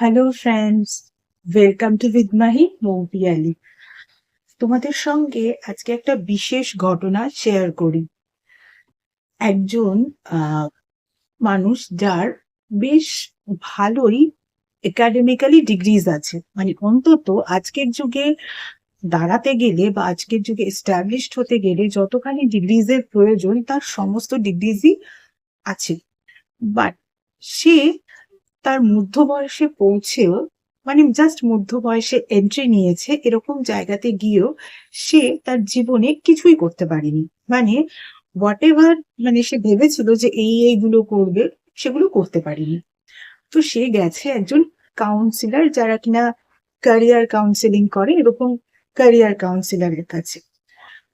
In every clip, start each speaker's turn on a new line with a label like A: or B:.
A: Hello friends welcome to Mahi Moupiyali তোমাদের সঙ্গে আজকে একটা বিশেষ ঘটনা শেয়ার করি। একজন মানুষ যার বেশ ভালোই একাডেমিক্যালি ডিগ্রিজ আছে। মানে অন্তত আজকের যুগে দাঁড়াতে গেলে বা আজকের যুগে এস্টাবলিশড হতে গেলে যতখানি ডিগ্রিজের প্রয়োজন, তার সমস্ত ডিগ্রিজই আছে। বাট সে তার মধ্য বয়সে পৌঁছেও মানে জাস্ট মধ্য বয়সে এন্ট্রি নিয়েছে এরকম জায়গাতে গিয়েও সে তার জীবনে কিছুই করতে পারেনি। মানে হোয়াট এভার মানে সে ভেবেছিল যে এই এইগুলো করবে, সেগুলো করতে পারেনি। তো সে গেছে একজন কাউন্সিলর যারা কিনা ক্যারিয়ার কাউন্সিলিং করে, এরকম ক্যারিয়ার কাউন্সিলরের কাছে।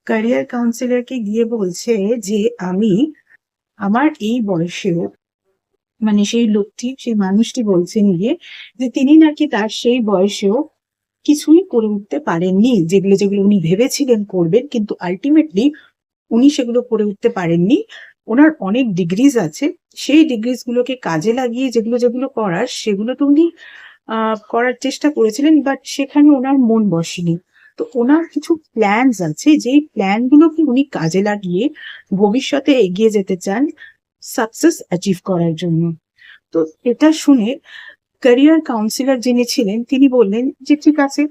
A: ক্যারিয়ার কাউন্সিলরকে গিয়ে বলছে যে, আমি আমার এই বয়সেও মানে সেই লোকটি, সেই মানুষটি বলছেন গিয়ে যে তিনি নাকি তার সেই বয়সেও কিছুই করে উঠতে পারেননি। যেগুলো যেগুলো উনি ভেবেছিলেন করবেন, কিন্তু আলটিমেটলি উনি সেগুলো করে উঠতে পারেননি। ওনার অনেক ডিগ্রিজ আছে। সেই ডিগ্রিজ গুলোকে কাজে লাগিয়ে যেগুলো যেগুলো করার, সেগুলো তো উনি করার চেষ্টা করেছিলেন বাট সেখানে ওনার মন বসেনি। তো ওনার কিছু প্ল্যানস আছে, যেই প্ল্যান গুলোকে উনি কাজে লাগিয়ে ভবিষ্যতে এগিয়ে যেতে চান। সাকসেস অ্যাচিভ করার জন্য। তো এটা শুনে ক্যারিয়ার কাউন্সিলর যিনি ছিলেন, তিনি বললেন যে, ঠিক আছে,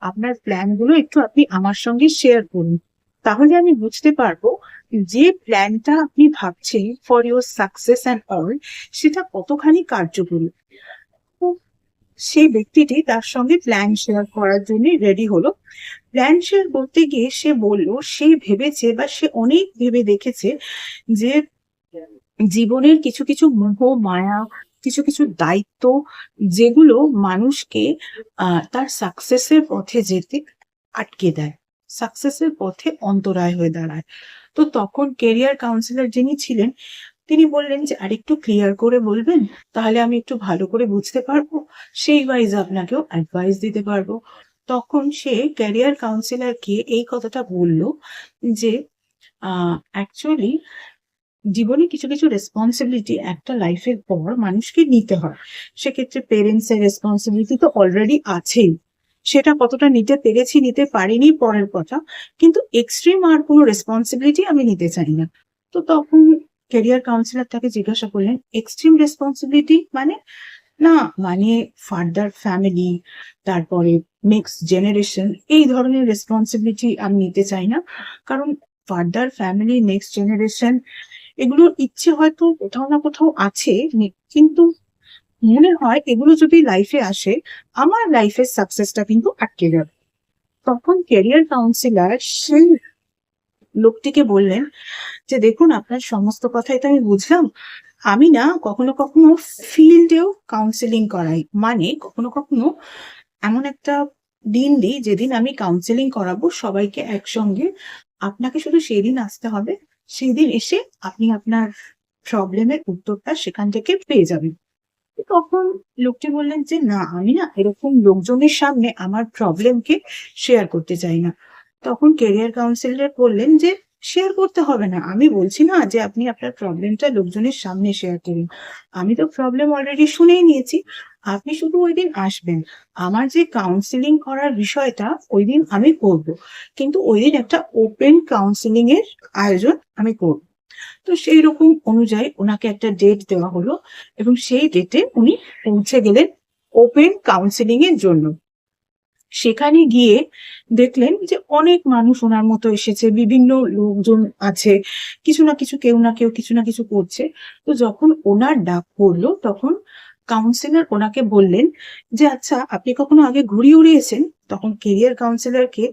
A: আপনার প্ল্যানগুলো একটু আপনি আমার সঙ্গে শেয়ার করুন। তাহলে আমি বুঝতে পারব যে প্ল্যানটা আপনি ভাবছেন for your success and all সেটা কতখানি কার্যকরী? সেই ব্যক্তিটি তার সঙ্গে প্ল্যান শেয়ার করার জন্য রেডি হলো। প্ল্যান শেয়ার করতে গিয়ে সে বলল, সে ভেবেছে বা সে অনেক ভেবে দেখেছে যে জীবনের কিছু কিছু মোহ, মায়া, কিছু কিছু দায়িত্ব যেগুলো মানুষকে তার সাকসেসের পথে যেতে আটকে দেয়। সাকসেসের পথে অন্তরায় হয়ে দাঁড়ায়। তো তখন কেরিয়ার কাউন্সিলর যিনি ছিলেন, তিনি বললেন যে, আরেকটু ক্লিয়ার করে বলবেন, তাহলে আমি একটু ভালো করে বুঝতে পারব। সেই ওয়াইজ আপনাকেও অ্যাডভাইস দিতে পারব। তখন সে ক্যারিয়ার কাউন্সিলরকে এই কথাটা বলল যে অ্যাকচুয়ালি জীবনে কিছু কিছু রেসপন্সিবিলিটি একটা লাইফের পর মানুষকে নিতে হয়। সেক্ষেত্রে পেরেন্টস এর রেসপন্সিবিলিটি তো অলরেডি আছেই। সেটা কতটা নিতে পেরেছি, নিতে পারিনি পরের কথা, কিন্তু এক্সট্রিম আর কোনো রেসপন্সিবিলিটি আমি নিতে চাই না। তো তখন ক্যারিয়ার কাউন্সিলর তাকে জিজ্ঞাসা করলেন এক্সট্রিম রেসপন্সিবিলিটি মানে? না মানে ফার্দার ফ্যামিলি তারপরে নেক্সট জেনারেশন এই ধরনের রেসপন্সিবিলিটি আমি নিতে চাই না। কারণ ফার্দার ফ্যামিলি নেক্সট জেনারেশন এগুলোর ইচ্ছে হয়তো কোথাও না কোথাও আছে কিন্তু মনে হয় এগুলো যদি লাইফে আসে, আমার লাইফের সাকসেসটা কিন্তু আটকে যাবে। তখন ক্যারিয়ার কাউন্সিলার সেই লোকটিকে বললেন যে, দেখুন, আপনার সমস্ত কথাই তো আমি বুঝলাম। আমি না কখনো কখনো ফিল্ডেও কাউন্সিলিং করাই। মানে কখনো কখনো এমন একটা দিন দিই, যেদিন আমি কাউন্সিলিং করাবো, সবাইকে একসঙ্গে, আপনাকে শুধু সেই দিন আসতে হবে সেই দিন এসে আপনি আপনার প্রবলেমের উত্তরটা সেখান থেকে পেয়ে যাবেন। তখন লোকটি বললেন যে, না, আমি না এরকম লোকজনের সামনে আমার প্রবলেমকে শেয়ার করতে চাই না। তখন কেরিয়ার কাউন্সিলর বললেন যে শেয়ার করতে হবে না। আমি বলছি না যে, আপনি আপনার প্রবলেমটা লোকজনের সামনে শেয়ার করুন। আমি তো প্রবলেম অলরেডি শুনেই নিয়েছি। আপনি শুধু ওই দিন আসবেন। আমার যে কাউন্সিলিং করার বিষয়টা ওই দিন আমি করব। কিন্তু ওই দিন একটা ওপেন কাউন্সিলিং এর আয়োজন আমি করব। তো সেই রকম অনুযায়ী ওনাকে একটা ডেট দেওয়া হলো এবং সেই ডেটে উনি পৌঁছে গেলেন ওপেন কাউন্সিলিং এর জন্য। সেখানে গিয়ে দেখলেন যে অনেক মানুষ ওনার মতো এসেছে, বিভিন্ন লোকজন আছে, কিছু না কিছু কেউ না কেউ কিছু না কিছু করছে। তো যখন ওনার ডাক পড়ল তখন কাউন্সিলর ওনাকে বললেন যে আচ্ছা আপনি কখনো আগে ঘুড়ি উড়িয়েছেন? তখন কেরিয়ার কাউন্সিলরকে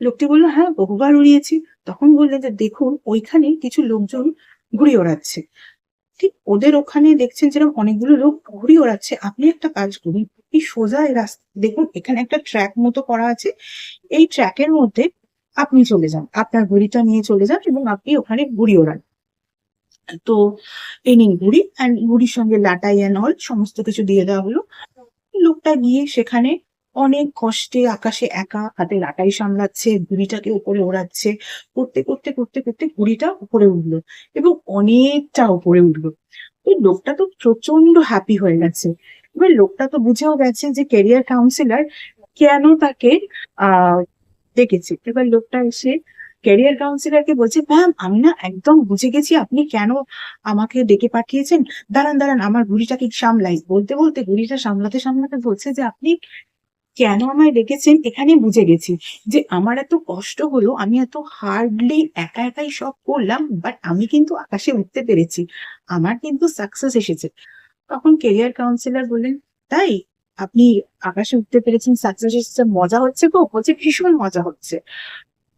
A: লোকটি বলল হ্যাঁ বহুবার উড়িয়েছি। তখন বললেন যে, দেখুন, ওইখানে কিছু লোকজন ঘুড়ি ওড়াচ্ছে। ঠিক ওদের ওখানে দেখছেন যেরকম অনেকগুলো লোক ঘুড়ি ওড়াচ্ছে। আপনি একটা কাজ করুন এই সোজা রাস্তা, দেখুন, এখানে একটা ট্র্যাক মতো করা আছে। এই ট্র্যাকের মধ্যে আপনি চলে যান, আপনার ঘুড়িটা নিয়ে চলে যান এবং আপনি ওখানে ঘুড়ি ওড়ান। তো এই নিন ঘুড়ি অ্যান্ড গুড়ির সঙ্গে লাটাই অ্যান্ড অল সমস্ত কিছু দিয়ে দেওয়া হলো। লোকটা গিয়ে সেখানে অনেক কষ্টে আকাশে একা হাতে লাটাই সামলাচ্ছে ঘুড়িটাকে উপরে ওড়াচ্ছে, করতে করতে করতে করতে ঘুড়িটা উপরে উঠল এবং অনেকটা উপরে উঠল। তো লোকটা তো প্রচণ্ড হ্যাপি হয়ে গেছে। এবার লোকটা তো বুঝেও গেছে যে কেরিয়ার কাউন্সিলর কেন তাকে, আহ, ডেকেছে। এবার লোকটা এসে ক্যারিয়ার কাউন্সিলরকে বলছে ম্যাম আমি না একদম বুঝে গেছি আপনি কেন আমাকে ডেকে পাঠিয়েছেন। দাঁড়ান দাঁড়ান, আমার ঘুড়িটাকে সামলাই বলতে বলতে ঘুড়িটা সামলাতে সামলাতে বলছে যে, আপনি কেন আমায় ডেকেছেন? এখানে বুঝে গেছি যে আমার এত কষ্ট হলো, আমি এত হার্ডলি একা একাই সব করলাম বাট আমি কিন্তু আকাশে উঠতে পেরেছি। আমার কিন্তু সাকসেস এসেছে। তখন কেরিয়ার কাউন্সিলর বললেন, তাই? আপনি আকাশে উঠতে পেরেছেন সাকসেস এসেছে, মজা হচ্ছে গো? বলছে, ভীষণ মজা হচ্ছে।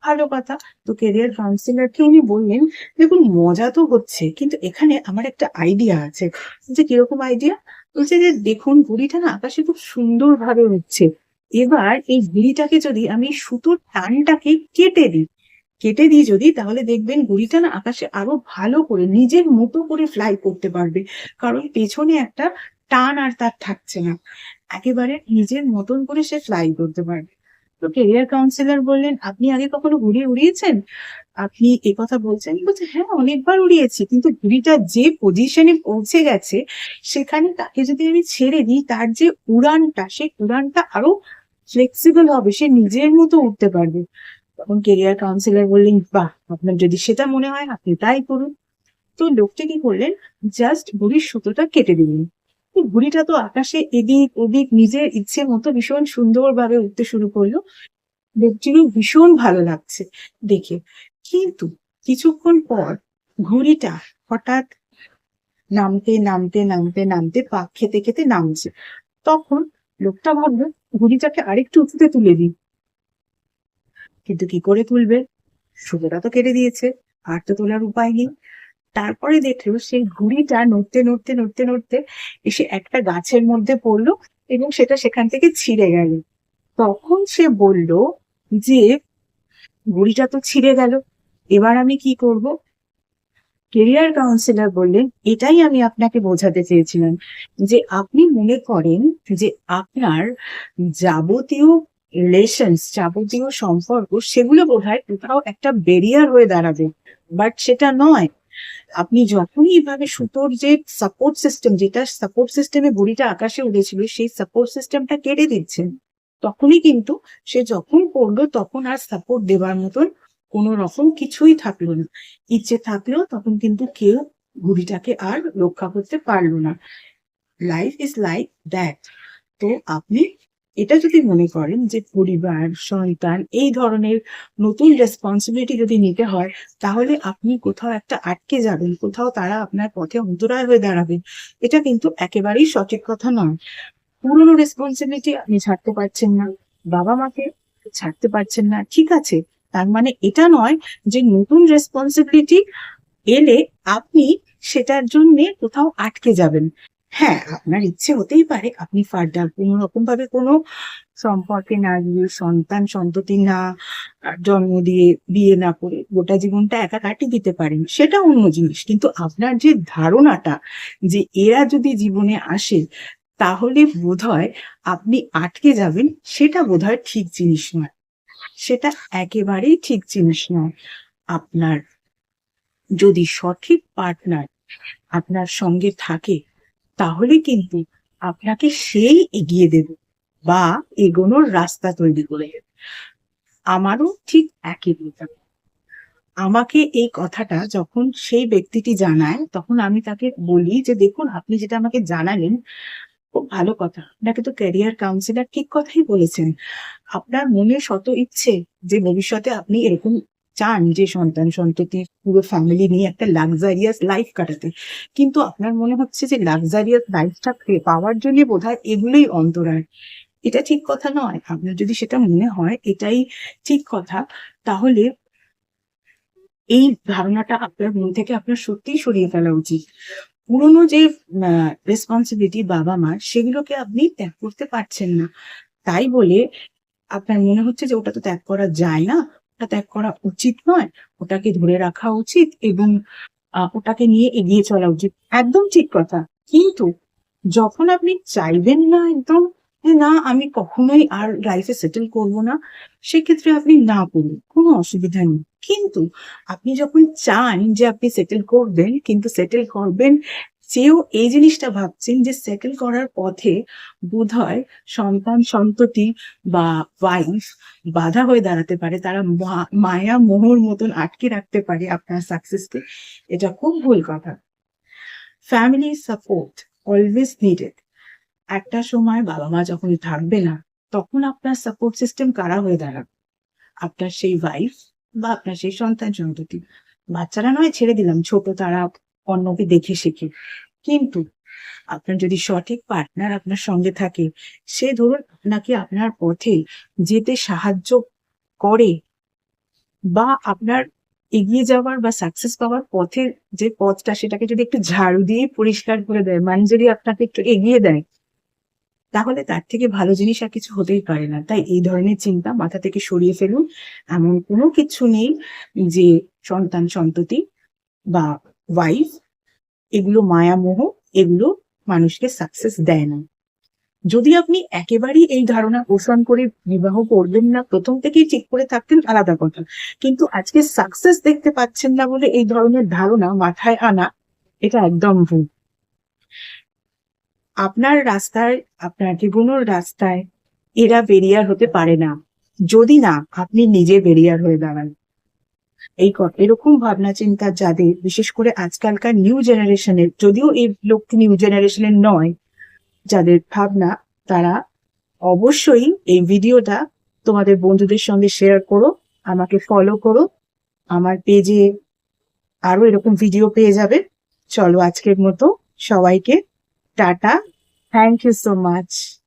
A: ভালো কথা। তো কেরিয়ার কাউন্সিলরকে উনি বললেন, দেখুন, মজা তো হচ্ছে, কিন্তু এখানে আমার একটা আইডিয়া আছে। যে কীরকম আইডিয়া বলছে যে, দেখুন, ঘুড়িটা না আকাশে খুব সুন্দর ভাবে উঠছে এবার এই ঘুড়িটাকে যদি আমি সুতোর টানটাকে কেটে দিই কেটে দিই যদি, তাহলে দেখবেন ঘুড়িটা না আকাশে আরও ভালো করে, নিজের মতো করে ফ্লাই করতে পারবে। কারণ পেছনে একটা টান আর তার থাকছে না। একেবারে নিজের মতন করে সে ফ্লাই করতে পারবে। তো কেরিয়ার কাউন্সিলর বললেন, আপনি আগে কখনো ঘুড়ি উড়িয়েছেন? আপনি এ কথা বলছেন। বলছে হ্যাঁ অনেকবার উড়িয়েছি, কিন্তু ঘুড়িটা যে পজিশনে পৌঁছে গেছে, সেখানে তাকে যদি আমি ছেড়ে দিই, তার যে উড়ানটা, সেই উড়ানটা আরও ফ্লেক্সিবল হবে, সে নিজের মতো উঠতে পারবে। তখন কেরিয়ার কাউন্সিলর বললেন, বাহ, আপনার যদি সেটা মনে হয়, আপনি তাই করুন। তো লোকটি কি করলেন? জাস্ট ঘুড়ির সুতোটা কেটে দিলেন। ঘুড়িটা তো আকাশে এদিক ওদিক নিজের ইচ্ছে মতো ভীষণ সুন্দরভাবে উঠতে শুরু করল। লোকটিরও ভীষণ ভালো লাগছে দেখে। কিন্তু কিছুক্ষণ পর ঘুড়িটা হঠাৎ নামতে নামতে নামতে নামতে পাক খেতে খেতে নামছে। তখন লোকটা ভাবলো ঘুড়িটাকে আরেকটু উঁচুতে তুলে দিই। কিন্তু কি করে তুলবে? সুতোটা তো কেটে দিয়েছে, আর তো তোলার উপায় নেই। তারপরে দেখল সেই ঘুড়িটা নড়তে নড়তে নড়তে নড়তে এসে একটা গাছের মধ্যে পড়ল এবং সেটা সেখান থেকে ছিঁড়ে গেল। তখন সে বলল যে, ঘুড়িটা তো ছিঁড়ে গেল, এবার আমি কি করব? কেরিয়ার কাউন্সিলর বললেন, এটাই আমি আপনাকে বোঝাতে চেয়েছিলাম যে আপনি মনে করেন যে আপনার যাবতীয় রিলেশনস যাবতীয় সম্পর্ক, সেগুলো বোধ হয় কোথাও একটা বেরিয়ার হয়ে দাঁড়াবে। বাট সেটা নয়। আপনি যখনই এভাবে সুতোর যে সাপোর্ট সিস্টেম যেটা সাপোর্ট সিস্টেমে বুড়িটা আকাশে উড়েছিল, সেই সাপোর্ট সিস্টেমটা কেটে দিচ্ছেন তখনই কিন্তু সে যখন পড়ল তখন আর সাপোর্ট দেবার মতন কোনো রকম কিছুই থাকল না। ইচ্ছে থাকলেও তখন কিন্তু কেউ ঘুড়িটাকে আর রক্ষা করতে পারল না। লাইফ ইজ লাইক দ্যাট তো আপনি এটা যদি মনে করেন যে পরিবার, সন্তান এই ধরনের নতুন রেসপন্সিবিলিটি যদি নিতে হয়, তাহলে আপনি কোথাও একটা আটকে যাবেন, কোথাও তারা আপনার পথে অন্তরায় হয়ে দাঁড়াবেন। এটা কিন্তু একেবারেই সঠিক কথা নয়। পুরনো রেসপন্সিবিলিটি আপনি ছাড়তে পারছেন না, বাবা মাকে ছাড়তে পারছেন না, ঠিক আছে, তার মানে এটা নয় যে নতুন রেসপন্সিবিলিটি এলে আপনি সেটার জন্য কোথাও আটকে যাবেন। হ্যাঁ আপনার ইচ্ছে হতেই পারে আপনি ফার্দার কোনো রকম ভাবে কোনো সম্পর্কে না গিয়ে সন্তান, সন্ততি না জন্ম দিয়ে বিয়ে না করে গোটা জীবনটা একা কাটিয়ে দিতে পারেন, সেটা অন্য জিনিস। কিন্তু আপনার যে ধারণাটা যে এরা যদি জীবনে আসে, তাহলে বোধহয় আপনি আটকে যাবেন, সেটা বোধহয় ঠিক জিনিস নয়। সেটা একেবারেই ঠিক জিনিস নয়। আপনার যদি সঠিক পার্টনার আপনার সঙ্গে থাকে তাহলে কিন্তু আপনাকে সেই এগিয়ে দেবে বা এগোনোর রাস্তা তৈরি করে দেবে। আমারও ঠিক একই ব্যাপার আমাকে এই কথাটা যখন সেই ব্যক্তিটি জানায়, তখন আমি তাকে বলি যে, দেখুন, আপনি যেটা আমাকে জানালেন, খুব ভালো কথা। আপনাকে তো ক্যারিয়ার কাউন্সিলর ঠিক কথাই বলেছেন। আপনার মনে শত ইচ্ছে যে ভবিষ্যতে আপনি এরকম চান যে সন্তান সন্ততি পুরো ফ্যামিলি নিয়ে একটা লাক্সারিয়াস লাইফ কাটাতে। কিন্তু আপনার মনে হচ্ছে যে লাক্সারিয়াস লাইফটা পাওয়ার জন্য বোধহয় এগুলোই অন্তরায় এটা ঠিক কথা নয়। আপনার যদি সেটা মনে হয়, এটাই ঠিক কথা। তাহলে এই ধারণাটা আপনার মন থেকে আপনার সত্যিই সরিয়ে ফেলা উচিত। পুরোনো যে রেসপন্সিবিলিটি বাবা মার, সেগুলোকে আপনি ত্যাগ করতে পারছেন না। তাই বলে আপনার মনে হচ্ছে যে ওটা তো ত্যাগ করা যায় না? ওটা ত্যাগ করা উচিত নয়, ওটাকে ধরে রাখা উচিত এবং ওটাকে নিয়ে এগিয়ে চলা উচিত। একদম ঠিক কথা। কিন্তু যখন আপনি চাইবেন না একদম যে না, আমি কখনোই আর লাইফে সেটেল করব না, সেক্ষেত্রে আপনি না করুন, কোনো অসুবিধা নেই। কিন্তু আপনি যখন চান যে আপনি সেটেল করবেন, কিন্তু সেটেল করবেন সেও এই জিনিসটা ভাবছেন যে সেটেল করার পথে বোধহয় সন্তান সন্ততি বা ওয়াইফ বাধা হয়ে দাঁড়াতে পারে, তারা মায়া মোহর মতন আটকে রাখতে পারে আপনার সাকসেসকে এটা খুব ভুল কথা। ফ্যামিলি সাপোর্ট অলওয়েজ নিডেড একটা সময় বাবা মা যখন থাকবে না, তখন আপনার সাপোর্ট সিস্টেম কারা হয়ে দাঁড়াবে? আপনার সেই ওয়াইফ বা আপনার সেই সন্তান সন্ততি। বাচ্চারা নয়, ছেড়ে দিলাম, ছোট তারা অন্যকে দেখে শেখে। কিন্তু আপনার যদি সঠিক পার্টনার আপনার সঙ্গে থাকে, সে ধরুন আপনাকে আপনার পথে যেতে সাহায্য করে বা আপনার এগিয়ে যাওয়ার বা সাকসেস পাওয়ার পথের যে পথটা সেটাকে যদি একটু ঝাড়ু দিয়ে পরিষ্কার করে দেয় মানে যদি আপনাকে একটু এগিয়ে দেয়, তাহলে তার থেকে ভালো জিনিস আর কিছু হতেই পারে না। তাই এই ধরনের চিন্তা মাথা থেকে সরিয়ে ফেলুন। এমন কোনো কিছু নেই যে সন্তান সন্ততি বা ওয়াইফ এগুলো মায়ামোহ এগুলো মানুষকে সাকসেস দেয় না। যদি আপনি একেবারেই এই ধারণা পোষণ করে বিবাহ করবেন না, প্রথম থেকেই ঠিক করে থাকতেন, আলাদা কথা। কিন্তু আজকে সাকসেস দেখতে পাচ্ছেন না বলে এই ধরনের ধারণা মাথায় আনা, এটা একদম ভুল। আপনার রাস্তায়, আপনার জীবনের রাস্তায় এরা বেরিয়ার হতে পারে না। যদি না, আপনি নিজে বেরিয়ার হয়ে দাঁড়ান। এই এরকম ভাবনা চিন্তা যাদের, বিশেষ করে আজকালকার নিউ জেনারেশনের যদিও এই লোকটি নিউ জেনারেশনের নয়, যাদের ভাবনা, তারা অবশ্যই এই ভিডিওটা তোমাদের বন্ধুদের সঙ্গে শেয়ার করো, আমাকে ফলো করো, আমার পেজে আরও এরকম ভিডিও পেয়ে যাবে। চলো আজকের মতো, সবাইকে tata thank you so much